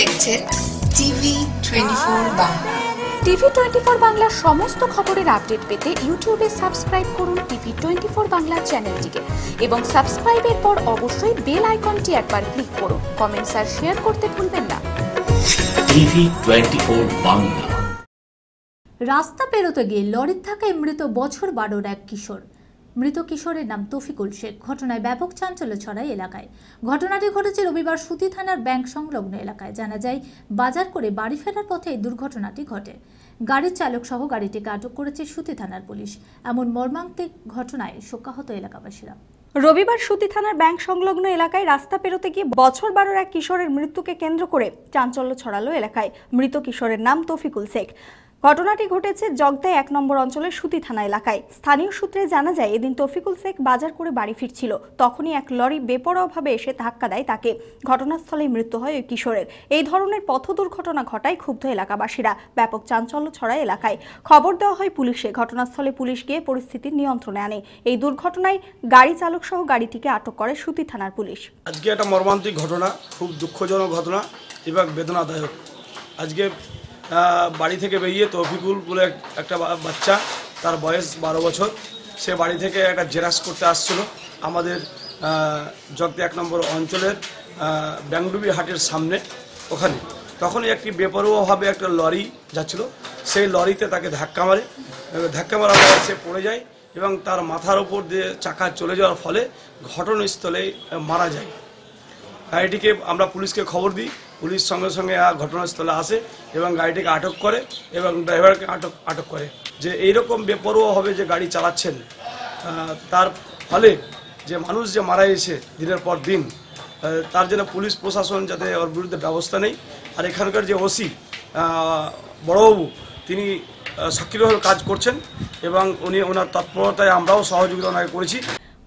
দেখছেন TV twenty four Bangla. TV twenty four বাংলার সমস্ত খবরের আপডেট পেতে ইউটিউবে সাবস্ক্রাইব করুন টিভি টোয়েন্টি ফোর বাংলা চ্যানেলটিকে এবং সাবস্ক্রাইবের পর অবশ্যই বেল আইকনটি একবার ক্লিক করুন। কমেন্টস আর শেয়ার করতে ভুলবেন না। TV twenty four Bangla. রাস্তা পেরোতে গিয়ে লরির ধাক্কায় মৃত বছর বারোর এক কিশোর। মৃত কিশোরের নাম তফিকুল শেখ। ঘটনায় ব্যাপক চাঞ্চল্য ছড়ায় এলাকায়। ঘটনাটি ঘটেছে রবিবার সুতি থানার ব্যাংক সংলগ্ন এলাকায়। জানা যায়, বাজার করে বাড়ি ফেরার পথে এই দুর্ঘটনাটি ঘটে। গাড়ির চালক সহ গাড়িটিকে আটক করেছে সুতি থানার পুলিশ। এমন মর্মান্তিক ঘটনায় শোকাহত এলাকাবাসীরা। রবিবার সুতি থানার ব্যাংক সংলগ্ন এলাকায় রাস্তা পেরোতে গিয়ে বছর বারোর এক কিশোরের মৃত্যুকে কেন্দ্র করে চাঞ্চল্য ছড়ালো এলাকায়। মৃত কিশোরের নাম তফিকুল শেখ। ঘটনাটি ঘটেছে জগদাই এক নম্বর অঞ্চলের সুতি থানা এলাকায়। স্থানীয় সূত্রে জানা যায়, এদিন তফিকুল শেখ বাজার করে বাড়ি ফিরছিল। তখনই এক লরি বেপরোয়াভাবে এসে ধাক্কা দেয় তাকে। ঘটনাস্থলে মৃত্যু হয় ওই কিশোরের। এই ধরনের পথ দুর্ঘটনা ঘটায় ক্ষুব্ধ এলাকাবাসীরা। ব্যাপক চাঞ্চল্য ছড়ায় এলাকায়। খবর দেওয়া হয় পুলিশে। ঘটনাস্থলে পুলিশ গিয়ে পরিস্থিতির নিয়ন্ত্রণে আনে। এই দুর্ঘটনায় গাড়ি চালক সহ গাড়িটিকে আটক করে সুতি থানার পুলিশ। আজকে একটা মর্মান্তিক ঘটনা, খুব দুঃখজনক ঘটনা, এবং বেদনাদায়ক। আজকে বাড়ি থেকে বেরিয়ে তৌফিকুল বলে একটা বাচ্চা, তার বয়স বারো বছর। সে বাড়ি থেকে একটা জেরাক্স করতে আসছিল আমাদের জগতে এক নম্বর অঞ্চলের ব্যাংডুবি হাটের সামনে, ওখানে। তখনই একটি বেপরোয়াভাবে একটা লরি যাচ্ছিল। সেই লরিতে তাকে ধাক্কা মারে। ধাক্কা মারার পরে সে পড়ে যায় এবং তার মাথার উপর দিয়ে চাকা চলে যাওয়ার ফলে ঘটনাস্থলেই মারা যায়। গাড়িটিকে আমরা পুলিশকে খবর দিই। পুলিশ সঙ্গে সঙ্গে ঘটনাস্থলে আসে এবং গাড়িটিকে আটক করে এবং ড্রাইভারকে আটক আটক করে। যে এইরকম বেপরোয়া হবে যে গাড়ি চালাচ্ছেন তার ফলে যে মানুষ যে মারা গেছে দিনের পর দিন তার জন্য পুলিশ প্রশাসন যাতে ওর বিরুদ্ধে ব্যবস্থা নেই। আর এখানকার যে ওসি বড়বাবু, তিনি সক্রিয়ভাবে কাজ করছেন এবং উনি, ওনার তৎপরতায় আমরাও সহযোগিতা ওনাকে করেছি।